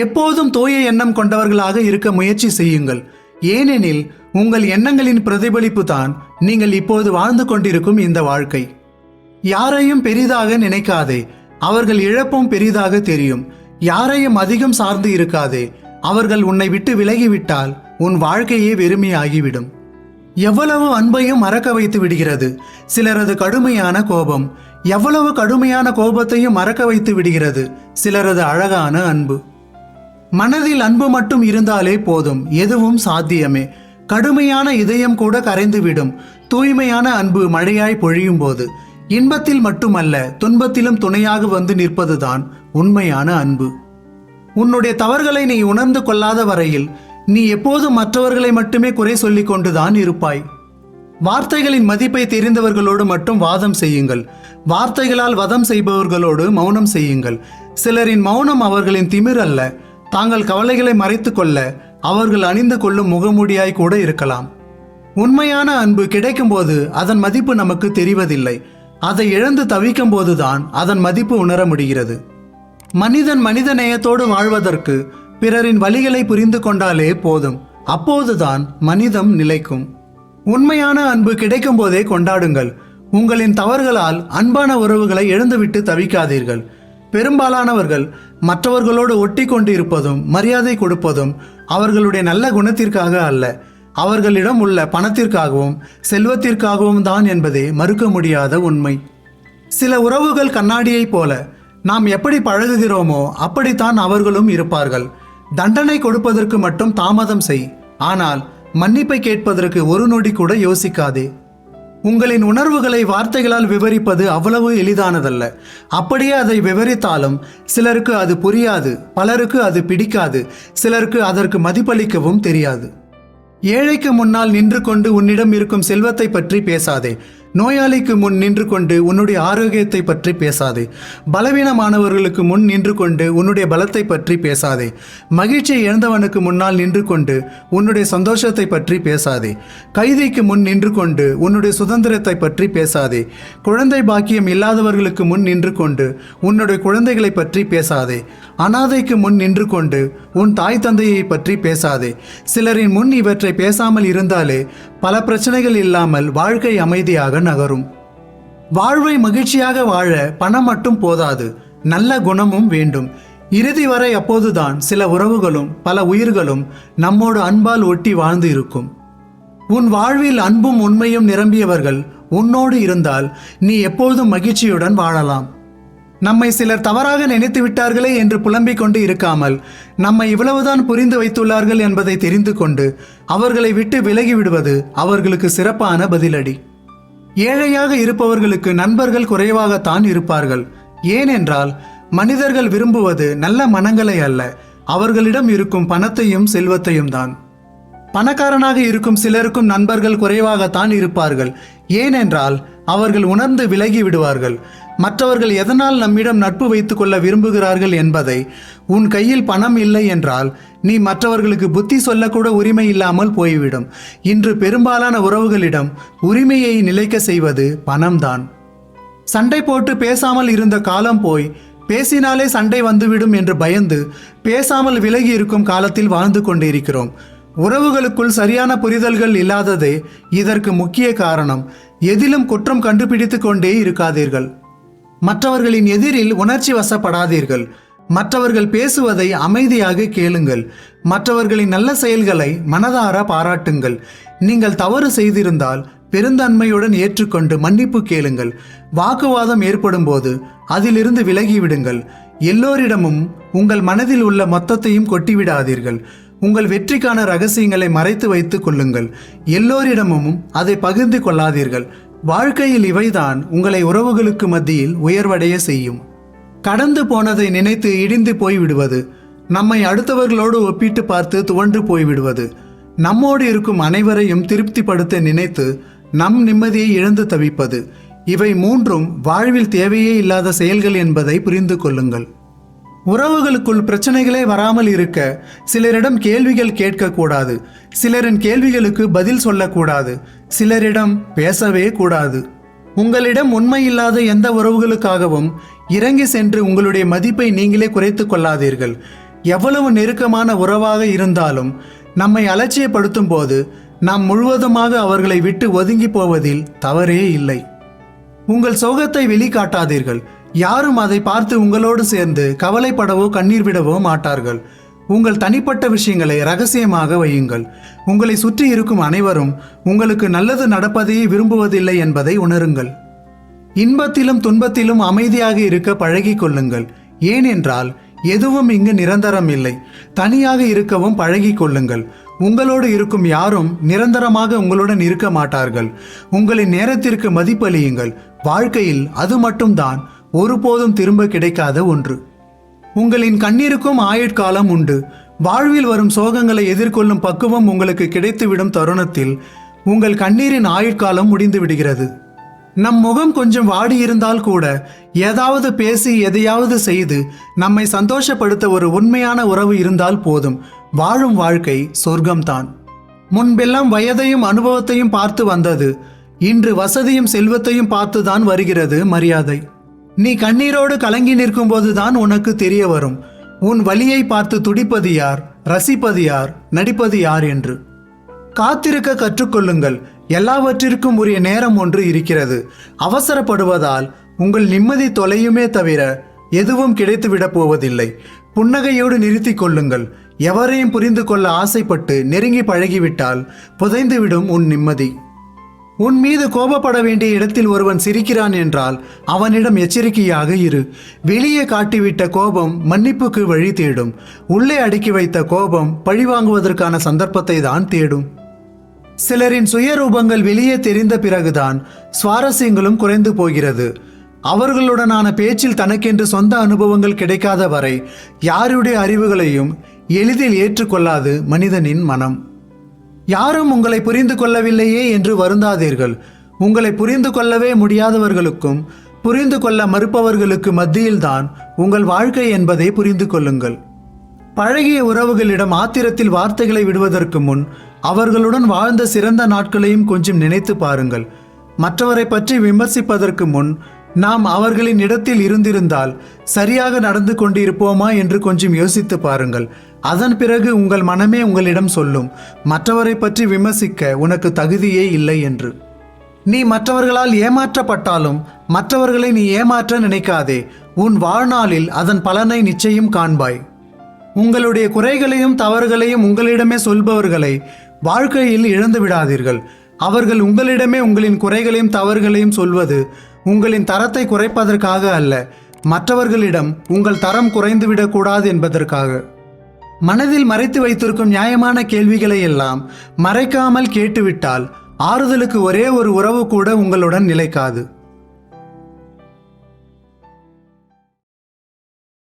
எப்போதும் தூய எண்ணம் கொண்டவர்களாக இருக்க முயற்சி செய்யுங்கள். ஏனெனில் உங்கள் எண்ணங்களின் பிரதிபலிப்பு தான் நீங்கள் இப்போது வாழ்ந்து கொண்டிருக்கும் இந்த வாழ்க்கை. யாரையும் பெரிதாக நினைக்காதே அவர்கள் இழப்பும் பெரிதாக தெரியும். யாரையும் அதிகம் சார்ந்து இருக்காதே அவர்கள் உன்னை விட்டு விலகிவிட்டால் உன் வாழ்க்கையே வெறுமையாகிவிடும். எவ்வளவு அன்பையும் மறக்க வைத்து விடுகிறது சிலரது கடுமையான கோபம். எவ்வளவு கடுமையான கோபத்தையும் மறக்க வைத்து விடுகிறது சிலரது அழகான அன்பு. மனதில் அன்பு மட்டும் இருந்தாலே போதும். எதுவும் சாத்தியமே. கடுமையான இதயம் கூட கரைந்துவிடும். தூய்மையான அன்பு மழையாய் பொழியும் போது. இன்பத்தில் மட்டுமல்ல துன்பத்திலும் துணையாக வந்து நிற்பதுதான் உண்மையான அன்பு. உன்னுடைய தவறுகளை நீ உணர்ந்து கொள்ளாத வரையில் நீ எப்போதும் மற்றவர்களை மட்டுமே குறை சொல்லிக் கொண்டுதான் இருப்பாய். வார்த்தைகளின் மதிப்பை தெரிந்தவர்களோடு மட்டும் வாதம் செய்யுங்கள். வார்த்தைகளால் வதம் செய்பவர்களோடு மௌனம் செய்யுங்கள். சிலரின் மௌனம் அவர்களின் திமிர் அல்ல. தாங்கள் கவலைகளை மறைத்துக்கொள்ள அவர்கள் அணிந்து கொள்ளும் முகமூடியாய் கூட இருக்கலாம். உண்மையான அன்பு கிடைக்கும்போது அதன் மதிப்பு நமக்கு தெரிவதில்லை. அதை இழந்து தவிக்கும் போதுதான் அதன் மதிப்பு உணர முடிகிறது. மனிதன் மனித நேயத்தோடு வாழ்வதற்கு பிறரின் வழிகளை புரிந்து கொண்டாலே போதும். அப்போதுதான் மனிதம் நிலைக்கும். உண்மையான அன்பு கிடைக்கும் போதே கொண்டாடுங்கள். உங்களின் தவறுகளால் அன்பான உறவுகளை எழுந்துவிட்டு தவிக்காதீர்கள். பெரும்பாலானவர்கள் மற்றவர்களோடு ஒட்டி கொண்டு இருப்பதும் மரியாதை கொடுப்பதும் அவர்களுடைய நல்ல குணத்திற்காக அல்ல. அவர்களிடம் உள்ள பணத்திற்காகவும் செல்வத்திற்காகவும் தான் என்பதே மறுக்க முடியாத உண்மை. சில உறவுகள் கண்ணாடியைப் போல நாம் எப்படி பழகுகிறோமோ அப்படித்தான் அவர்களும் இருப்பார்கள். தண்டனை கொடுப்பதற்கு மட்டும் தாமதம் செய். ஆனால் மன்னிப்பை கேட்பதற்கு ஒரு நொடி கூட யோசிக்காதே. உங்களின் உணர்வுகளை வார்த்தைகளால் விவரிப்பது அவ்வளவு எளிதானதல்ல. அப்படியே அதை விவரித்தாலும் சிலருக்கு அது புரியாது பலருக்கு அது பிடிக்காது சிலருக்கு அதற்கு மதிப்பளிக்கவும் தெரியாது. ஏழைக்கு முன்னால் நின்று கொண்டு உன்னிடம் இருக்கும் செல்வத்தை பற்றி பேசாதே. நோயாளிக்கு முன் நின்று கொண்டு உன்னுடைய ஆரோக்கியத்தை பற்றி பேசாதே. பலவீனமானவர்களுக்கு முன் நின்று கொண்டு உன்னுடைய பலத்தை பற்றி பேசாதே. மகிழ்ச்சியை இழந்தவனுக்கு முன்னால் நின்று கொண்டு உன்னுடைய சந்தோஷத்தை பற்றி பேசாதே. கைதிக்கு முன் நின்று கொண்டு உன்னுடைய சுதந்திரத்தை பற்றி பேசாதே. குழந்தை பாக்கியம் இல்லாதவர்களுக்கு முன் நின்று கொண்டு உன்னுடைய குழந்தைகளை பற்றி பேசாதே. அனாதைக்கு முன் நின்று கொண்டு உன் தாய் தந்தையை பற்றி பேசாதே. சிலரின் முன் இவற்றை பேசாமல் இருந்தாலே பல பிரச்சனைகள் இல்லாமல் வாழ்க்கை அமைதியாக நகரும். வாழ்வை மகிழ்ச்சியாக வாழ பணம் மட்டும் போதாது நல்ல குணமும் வேண்டும். இறுதி வரை அப்போதுதான் சில உறவுகளும் பல உயிர்களும் நம்மோடு அன்பால் ஒட்டி வாழ்ந்து இருக்கும். உன் வாழ்வில் அன்பும் உண்மையும் நிரம்பியவர்கள் உன்னோடு இருந்தால் நீ எப்போதும் மகிழ்ச்சியுடன் வாழலாம். நம்மை சிலர் தவறாக நினைத்து விட்டார்களே என்று புலம்பிக் கொண்டு இருக்காமல் நம்மை இவ்வளவுதான் புரிந்து வைத்துள்ளார்கள் என்பதை தெரிந்து கொண்டு அவர்களை விட்டு விலகி விடுவது அவர்களுக்கு சிறப்பான பதிலடி. ஏழையாக இருப்பவர்களுக்கு நண்பர்கள் குறைவாகத்தான் இருப்பார்கள். ஏனென்றால் மனிதர்கள் விரும்புவது நல்ல மனங்களை அல்ல. அவர்களிடம் இருக்கும் பணத்தையும் செல்வத்தையும் தான் பணக்காரனாக இருக்கும் சிலருக்கும் நண்பர்கள் குறைவாகத்தான் இருப்பார்கள். ஏனென்றால் அவர்கள் உணர்ந்து விலகி விடுவார்கள். மற்றவர்கள் எதனால் நம்மிடம் நட்பு வைத்துக் கொள்ள விரும்புகிறார்கள் என்பதை உன் கையில் பணம் இல்லை என்றால் நீ மற்றவர்களுக்கு புத்தி சொல்லக்கூட உரிமை இல்லாமல் போய்விடும். இன்று பெரும்பாலான உறவுகளிடம் உரிமையை நிலைக்க செய்வது பணம்தான். சண்டை போட்டு பேசாமல் இருந்த காலம் போய் பேசினாலே சண்டை வந்துவிடும் என்று பயந்து பேசாமல் விலகி இருக்கும் காலத்தில் வாழ்ந்து கொண்டிருக்கிறோம். உறவுகளுக்குள் சரியான புரிதல்கள் இல்லாததே இதற்கு முக்கிய காரணம். எதிலும் குற்றம் கண்டுபிடித்து கொண்டே இருக்காதீர்கள். மற்றவர்களின் எதிரில் உணர்ச்சி வசப்படாதீர்கள். மற்றவர்கள் பேசுவதை அமைதியாக கேளுங்கள். மற்றவர்களின் நல்ல செயல்களை மனதார பாராட்டுங்கள். நீங்கள் தவறு செய்திருந்தால் பெருந்தன்மையுடன் ஏற்றுக்கொண்டு மன்னிப்பு கேளுங்கள். வாக்குவாதம் ஏற்படும் போது அதிலிருந்து விலகிவிடுங்கள். எல்லோரிடமும் உங்கள் மனதில் உள்ள மொத்தத்தையும் கொட்டிவிடாதீர்கள். உங்கள் வெற்றிக்கான ரகசியங்களை மறைத்து வைத்துக் கொள்ளுங்கள். எல்லோரிடமும் அதை பகிர்ந்து கொள்ளாதீர்கள். வாழ்க்கையில் இவைதான் உங்களை உறவுகளுக்கு மத்தியில் உயர்வடைய செய்யும். கடந்து போனதை நினைத்து இடிந்து போய்விடுவது நம்மை அடுத்தவர்களோடு ஒப்பிட்டு பார்த்து துவண்டு போய்விடுவது நம்மோடு இருக்கும் அனைவரையும் திருப்திப்படுத்த நினைத்து நம் நிம்மதியை இழந்து தவிப்பது. இவை மூன்றும் வாழ்வில் தேவையே இல்லாத செயல்கள் என்பதை புரிந்து கொள்ளுங்கள். உறவுகளுக்குள் பிரச்சனைகளே வராமல் இருக்க சிலரிடம் கேள்விகள் கேட்கக்கூடாது. சிலரின் கேள்விகளுக்கு பதில் சொல்லக்கூடாது. சிலரிடம் பேசவே கூடாது. உங்களிடம் உண்மையில்லாத எந்த உறவுகளுக்காகவும் இறங்கி சென்று உங்களுடைய மதிப்பை நீங்களே குறைத்து கொள்ளாதீர்கள். எவ்வளவு நெருக்கமான உறவாக இருந்தாலும் நம்மை அலட்சியப்படுத்தும் போது நாம் முழுவதுமாக அவர்களை விட்டு ஒதுங்கி போவதில் தவறே இல்லை. உங்கள் சோகத்தை வெளிக்காட்டாதீர்கள். யாரும் அதை பார்த்து உங்களோடு சேர்ந்து கவலைப்படவோ கண்ணீர் விடவோ மாட்டார்கள். உங்கள் தனிப்பட்ட விஷயங்களை ரகசியமாக வையுங்கள். உங்களை சுற்றி இருக்கும் அனைவரும் உங்களுக்கு நல்லது நடப்பதையே விரும்புவதில்லை என்பதை உணருங்கள். இன்பத்திலும் துன்பத்திலும் அமைதியாக இருக்க பழகி கொள்ளுங்கள். ஏனென்றால் எதுவும் இங்கு நிரந்தரம் இல்லை. தனியாக இருக்கவும் பழகி கொள்ளுங்கள். உங்களோடு இருக்கும் யாரும் நிரந்தரமாக உங்களுடன் இருக்க மாட்டார்கள். உங்களின் நேரத்திற்கு மதிப்பளியுங்கள். வாழ்க்கையில் அது மட்டும்தான். ஒருபோதும் திரும்ப கிடைக்காத ஒன்று. உங்களின் கண்ணீருக்கும் ஆயுட்காலம் உண்டு. வாழ்வில் வரும் சோகங்களை எதிர்கொள்ளும் பக்குவம் உங்களுக்கு கிடைத்துவிடும் தருணத்தில் உங்கள் கண்ணீரின் ஆயுட்காலம் முடிந்து விடுகிறது. நம் முகம் கொஞ்சம் வாடி இருந்தால் கூட ஏதாவது பேசி எதையாவது செய்து நம்மை சந்தோஷப்படுத்த ஒரு உண்மையான உறவு இருந்தால் போதும். வாழும் வாழ்க்கை சொர்க்கம்தான். முன்பெல்லாம் வயதையும் அனுபவத்தையும் பார்த்து வந்தது. இன்று வசதியும் செல்வத்தையும் பார்த்துதான் வருகிறது மரியாதை. நீ கண்ணீரோடு கலங்கி நிற்கும்போதுதான் உனக்கு தெரிய வரும். உன் வலியை பார்த்து துடிப்பது யார்? ரசிப்பது யார்? நடிப்பது யார் என்று. காத்திருக்க கற்றுக்கொள்ளுங்கள். எல்லாவற்றிற்கும் உரிய நேரம் ஒன்று இருக்கிறது. அவசரப்படுவதால் உங்கள் நிம்மதி தொலையுமே தவிர எதுவும் கிடைத்துவிடப் போவதில்லை. புன்னகையோடு நிறுத்தி கொள்ளுங்கள். எவரையும் புரிந்து கொள்ள ஆசைப்பட்டு நெருங்கி பழகிவிட்டால் புதைந்துவிடும் உன் நிம்மதி. உன் மீது கோபப்பட வேண்டிய இடத்தில் ஒருவன் சிரிக்கிறான் என்றால் அவனிடம் எச்சரிக்கையாக இரு. வெளியே காட்டிவிட்ட கோபம் மன்னிப்புக்கு வழி தேடும். உள்ளே அடுக்கி வைத்த கோபம் பழிவாங்குவதற்கான சந்தர்ப்பத்தை தான் தேடும். சிலரின் சுயரூபங்கள் வெளியே தெரிந்த பிறகுதான் சுவாரஸ்யங்களும் குறைந்து போகிறது. அவர்களுடனான பேச்சில் தனக்கென்று சொந்த அனுபவங்கள் கிடைக்காத வரை யாருடைய அறிவுகளையும் எளிதில் ஏற்றுக்கொள்ளாது மனிதனின் மனம். யாரும் உங்களை புரிந்து கொள்ளவில்லையே என்று வருந்தாதீர்கள். உங்களை புரிந்து கொள்ளவே முடியாதவர்களுக்கும் புரிந்து கொள்ள மறுப்பவர்களுக்கு மத்தியில்தான் உங்கள் வாழ்க்கை என்பதை புரிந்து கொள்ளுங்கள். பழகிய உறவுகளிடம் ஆத்திரத்தில் வார்த்தைகளை விடுவதற்கு முன் அவர்களுடன் வாழ்ந்த சிறந்த நாட்களையும் கொஞ்சம் நினைத்து பாருங்கள். மற்றவரை பற்றி விமர்சிப்பதற்கு முன் நாம் அவர்களின் இடத்தில் இருந்திருந்தால் சரியாக நடந்து கொண்டிருப்போமா என்று கொஞ்சம் யோசித்து பாருங்கள். அதன் பிறகு உங்கள் மனமே உங்களிடம் சொல்லும் மற்றவரை பற்றி விமர்சிக்க உனக்கு தகுதியே இல்லை என்று. நீ மற்றவர்களால் ஏமாற்றப்பட்டாலும் மற்றவர்களை நீ ஏமாற்ற நினைக்காதே உன் வாழ்நாளில் அதன் பலனை நிச்சயம் காண்பாய். உங்களுடைய குறைகளையும் தவறுகளையும் உங்களிடமே சொல்பவர்களை வாழ்க்கையில் இழந்து விடாதீர்கள் அவர்கள் உங்களிடமே உங்களின் குறைகளையும் தவறுகளையும் சொல்வது உங்களின் தரத்தை குறைப்பதற்காக அல்ல மற்றவர்களிடம் உங்கள் தரம் குறைந்துவிடக்கூடாது என்பதற்காக. மனதில் மறைத்து வைத்திருக்கும் நியாயமான கேள்விகளை எல்லாம் மறைக்காமல் கேட்டுவிட்டால் ஆறுதலுக்கு ஒரே ஒரு உறவு கூட உங்களுடன் நிலைக்காது.